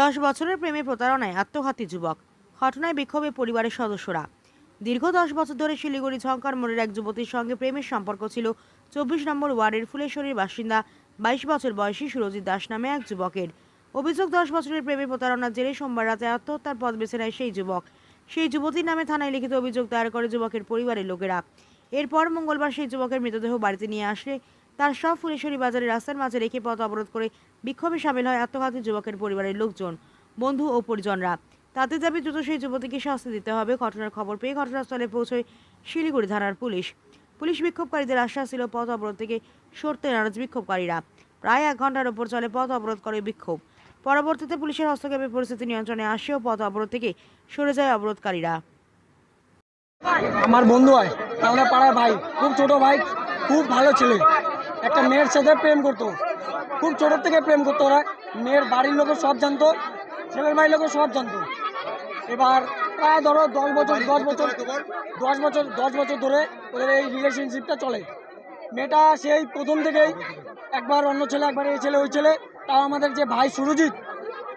দশ বছরের প্রেমে প্রতারণায় আত্মঘাতী যুবক। ঘটনায় বিক্ষোভে পরিবারের সদস্যরা। দীর্ঘ দশ বছর ধরে শিলিগুড়ি ঝঙ্কার মোড়ের এক যুবতীর সঙ্গে প্রেমের সম্পর্ক ছিল চব্বিশ নম্বর ওয়ার্ডের ফুলেশ্বরীর বাসিন্দা বাইশ বছর বয়সী সুরজিৎ দাস নামে এক যুবকের। অভিযোগ দশ বছরের প্রেমে প্রতারণার জেরে সোমবার রাতে আত্মহত্যার পথ বেছে নেয় সেই যুবক। সেই যুবতীর নামে থানায় লিখিত অভিযোগ দায়ের করে যুবকের পরিবারের লোকেরা। এরপর মঙ্গলবার সেই যুবকের মৃতদেহ বাড়িতে নিয়ে আসলে তার সব ফুলেশ্বরী বাজারে রাস্তার মাঝে রেখে পথ অবরোধ করে বিক্ষোভে সামিল হয় আত্মঘাতী যুবকের পরিবারের লোকজন, বন্ধু ও পরিজনরা। তাতে দাবি দ্রুত সেই যুবতীকে শাস্তি দিতে হবে। ঘটনার খবর পেয়ে ঘটনাস্থলে পৌঁছয় শিলিগুড়ি থানার পুলিশ। পুলিশ বিক্ষোভকারীদের আশ্বাস ছিল পথ অবরোধ থেকে সরতে নারাজ বিক্ষোভকারীরা। প্রায় এক ঘণ্টার ওপর চলে পথ অবরোধ করে বিক্ষোভ। পরবর্তীতে পুলিশের হস্তক্ষেপে পরিস্থিতি নিয়ন্ত্রণে আসেও পথ অবরোধ থেকে সরে যায় অবরোধকারীরা। আমার বন্ধু হয় আমরা পাড়ার ভাই, খুব ছোট ভাই, খুব ভালো ছেলে। একটা মেয়ের সাথে প্রেম করতো। খুব ছোট থেকে প্রেম করতো ওরা। মেয়ের বাড়ির লোকও সব জানতো ছেলের বাড়ির লোকও সব জানতো। এবার প্রায় ধরো দশ বছর দশ বছর দশ বছর দশ বছর ধরে ওদের এই রিলেশনশিপটা চলে। মেয়েটা সেই প্রথম থেকেই একবার অন্য ছেলে একবার এই ছেলে ওই ছেলে। তাও আমাদের যে ভাই সুরজিৎ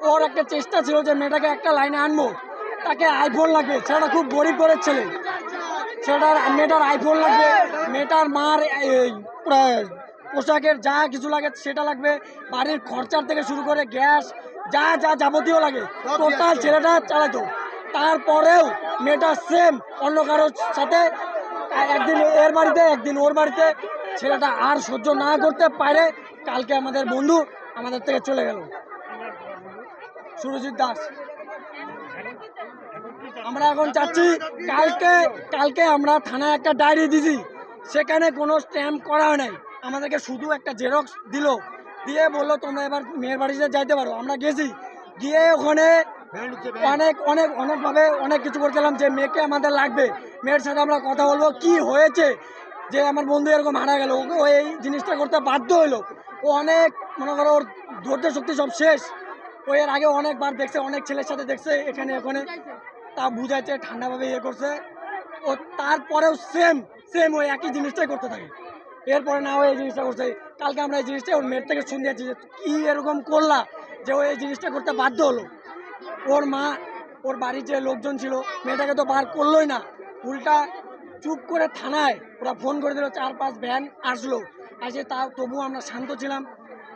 ওর একটা চেষ্টা ছিল যে মেয়েটাকে একটা লাইনে আনব। তাকে আইফোন লাগবে। ছেলেটা খুব গরিব ঘরের ছেলে। ছেলেটার মেয়েটার আইফোন লাগবে। মেয়েটার মার এই প্রায় পোশাকের যা কিছু লাগে সেটা লাগবে বাড়ির খরচার থেকে শুরু করে গ্যাস যা যা যাবতীয় লাগে টোটাল ছেলেটা চালাতো। তারপরেও মেয়েটা সেম অন্য কারোর সাথে একদিন এর বাড়িতে একদিন ওর বাড়িতে। ছেলেটা আর সহ্য না করতে পারে কালকে আমাদের বন্ধু আমাদের থেকে চলে গেল। সুরজিৎ দাস। আমরা এখন চাচ্ছি কালকে কালকে আমরা থানায় একটা ডায়েরি দিছি সেখানে কোনো স্ট্যাম্প করা হয় নাই। আমাদেরকে শুধু একটা জেরক্স দিল। দিয়ে বলল, তোমরা এবার মেয়ের বাড়িতে যাইতে পারো। আমরা গেছি। গিয়ে ওখানে অনেক অনেক, অনেকভাবে অনেক কিছু করছিলাম যে মেয়েকে আমাদের লাগবে। মেয়ের সাথে আমরা কথা বলব, কি হয়েছে? যে আমার বন্ধু এরকম হারা গেল। ওকে ও এই জিনিসটা করতে বাধ্য হলো ও অনেক, মনে করো, ওর ধৈর্য শক্তি সব শেষ। ও এর আগে অনেকবার দেখছে, অনেক ছেলের সাথে দেখছে, এখানে, ওখানে। তা বুঝাইছে, ঠান্ডাভাবে ইয়ে করছে। ও তারপরেও সেম সেম ওই একই জিনিসটাই করতে থাকে। এরপরে না ও এই জিনিসটা করছে। কালকে আমরা এই জিনিসটা ওর মেয়ের থেকে শুনিয়েছি যে কি এরকম করলা যে ও এই জিনিসটা করতে বাধ্য হলো। ওর মা, ওর বাড়ির যে লোকজন ছিল, মেয়েটাকে তো বার করলোই না। উল্টা চুপ করে থানায় ওরা ফোন করে দিল, চার পাঁচ ভ্যান আসলো। আসে তা তবুও আমরা শান্ত ছিলাম।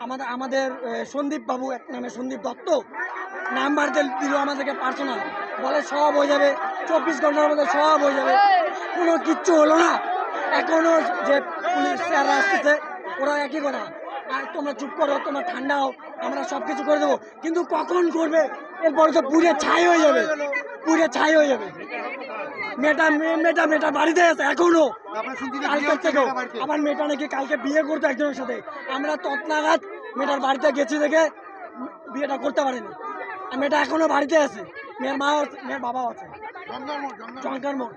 আমাদের আমাদের সন্দীপ বাবু, এক নামে সন্দীপ দত্ত, নাম্বার দিল আমাদেরকে পার্সোনাল। বলে সব হয়ে যাবে, চব্বিশ ঘণ্টার মধ্যে সব হয়ে যাবে। কোনো কিচ্ছু হলো না। এখনও যে পুলিশ স্যাররা আসতেছে ওরা একই কথা। আর তোমরা চুপ করো তোমরা ঠান্ডা হও আমরা সব কিছু করে দেবো। কিন্তু কখন করবে? এরপরে তো পুড়ে ছাই হয়ে যাবে। পুড়ে ছাই হয়ে যাবে। মেয়েটা মেয়ে- মেয়েটা মেয়েটা বাড়িতে আছে এখনও। কালকের থেকেও। আমার মেয়েটা নাকি কালকে বিয়ে করতো একজনের সাথে। আমরা তৎনাঘাত মেয়েটার বাড়িতে গেছি দেখে বিয়েটা করতে পারিনি। আর মেয়েটা এখনও বাড়িতে আছে। মেয়ের মাও আছে মেয়ের বাবাও আছে। চঙ্কার মোড়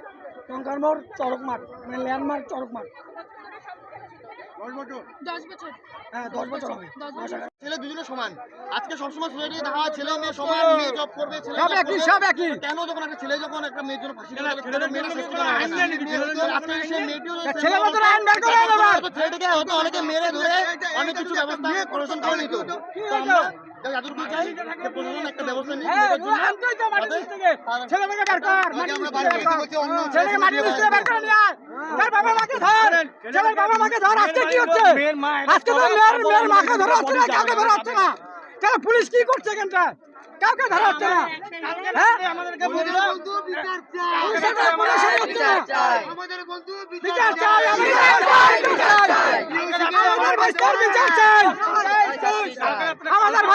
চঙ্কার মোড়। চরক মাঠ মানে ল্যান্ডমার্ক চরক মাঠ। দশ বছর? হ্যাঁ দশ বছর হবে। ছেলে দুজনে সমান। আজকে সবসময় সোসাইটি দেখা হয় ছেলে মেয়ে সমান মেয়ে জব করবে ছেলে সব একই, সব একই। কেন যখন একটা ছেলে যখন একটা মেয়ের জন্য ফাঁসি দিতে গেলে তখন মেয়েটা করা হয় আজকে সেই মেয়েটিও ছেলে মতো আইন বের করে আনো ছেলেটাকে হয়তো অনেকে মেরে ধরে অনেক কিছু ব্যবস্থা প্রশাসন করে নিত যতটুকু চাই প্রশাসন একটা ব্যবস্থা নিয়ে। পুলিশ কি করছে এখানটা? কাউকে ধরা হচ্ছে না। হ্যাঁ? চাই, বিচার চাই, বিচার চাই।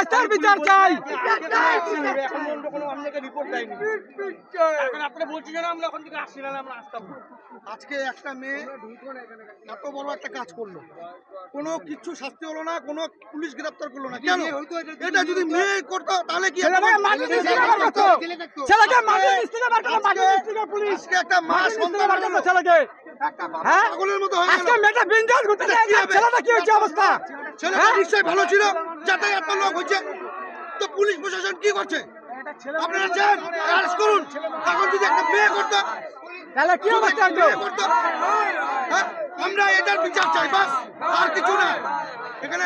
আমাদের বিচার চাই। বিচার চাই আজকে একটা মেয়ে এত বড় একটা কাজ করল। কোনো কিছু শাস্তি হলো না কোনো পুলিশ গ্রেপ্তার করল না। কেন? এটা যদি মেয়ে করতো তাহলে কি ছেলেকে পুলিশ। একটা মা সন্তান ছেলেকে। হ্যাঁ? হয়ে আজকে মেয়েটা বিন্দাস ঘুরতেছে, ছেলেটা কি হচ্ছে অবস্থা? ছেলেটা নিশ্চয়ই ভালো ছিল। যাতে লোক হচ্ছে তো পুলিশ প্রশাসন কি করছে? আপনারা যান অ্যারেস্ট করুন। এখন যদি একটা মেয়ে করতো তাহলে কি অবস্থা? করতো হ্যাঁ? আমরা এটার বিচার চাই বাস। আর কিছু না। এখানে